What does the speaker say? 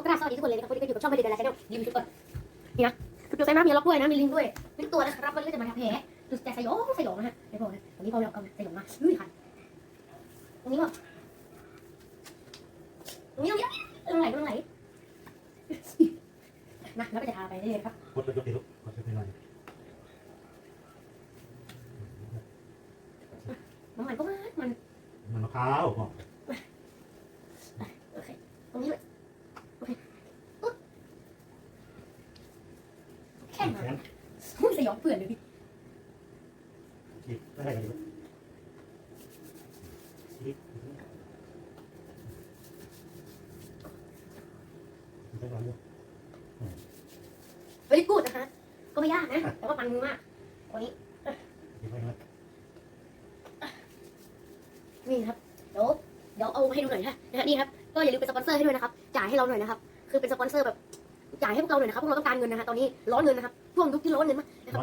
อกราบสวัสดีทุกคนเลยนะครับวันนี้ก็อยู่กับช่องไม่ได้เดินแล้วชาแนลยืมชุดก่อนนี่นะชุดเดียวใส่น้ำมีล็อกด้วยนะมีลิงก์ด้วยเป็นตัวนะครับวันนี้ก็จะมาทำแผลดูแต่สยองสยองนะฮะไม่พอนะวันนี้พอเราเอาสยองมาอุ้ยคันตรงนี้ว่ะตรงนี้ตรงนี้ตรงไหนตรงไหนนะแล้วก็จะทาไปเรื่อยๆครับกดไปยกไปลูกกดไปหน่อยน้ำมันก็มันมันมันมะพร้าวบอกโอเคตรงนี้ด้วยโอเคปุ๊บ แค่นั้นหู้ยสยองเปื่อนเลยพี่ฉีดไม่ได้กันลูกฉีดไม่ได้ลูกเฮ้ยกูดนะคะ ก็ไม่ยากนะ แต่ว่ามันมือมากวันนี้นี่ครับ เดี๋ยว เดี๋ยวเอาให้ดูหน่อยนะนะฮะนี่ครับ ก็อย่าลืมเป็นสปอนเซอร์ให้ด้วยนะครับ จ่ายให้เราหน่อยนะครับ คือเป็นสปอนเซอร์แบบ จ่ายให้พวกเราหน่อยนะครับพวกเราต้องการเงินนะฮะตอนนี้ร้อนเงินนะครับช่วงยุคที่ร้อนเงินมากนะครับ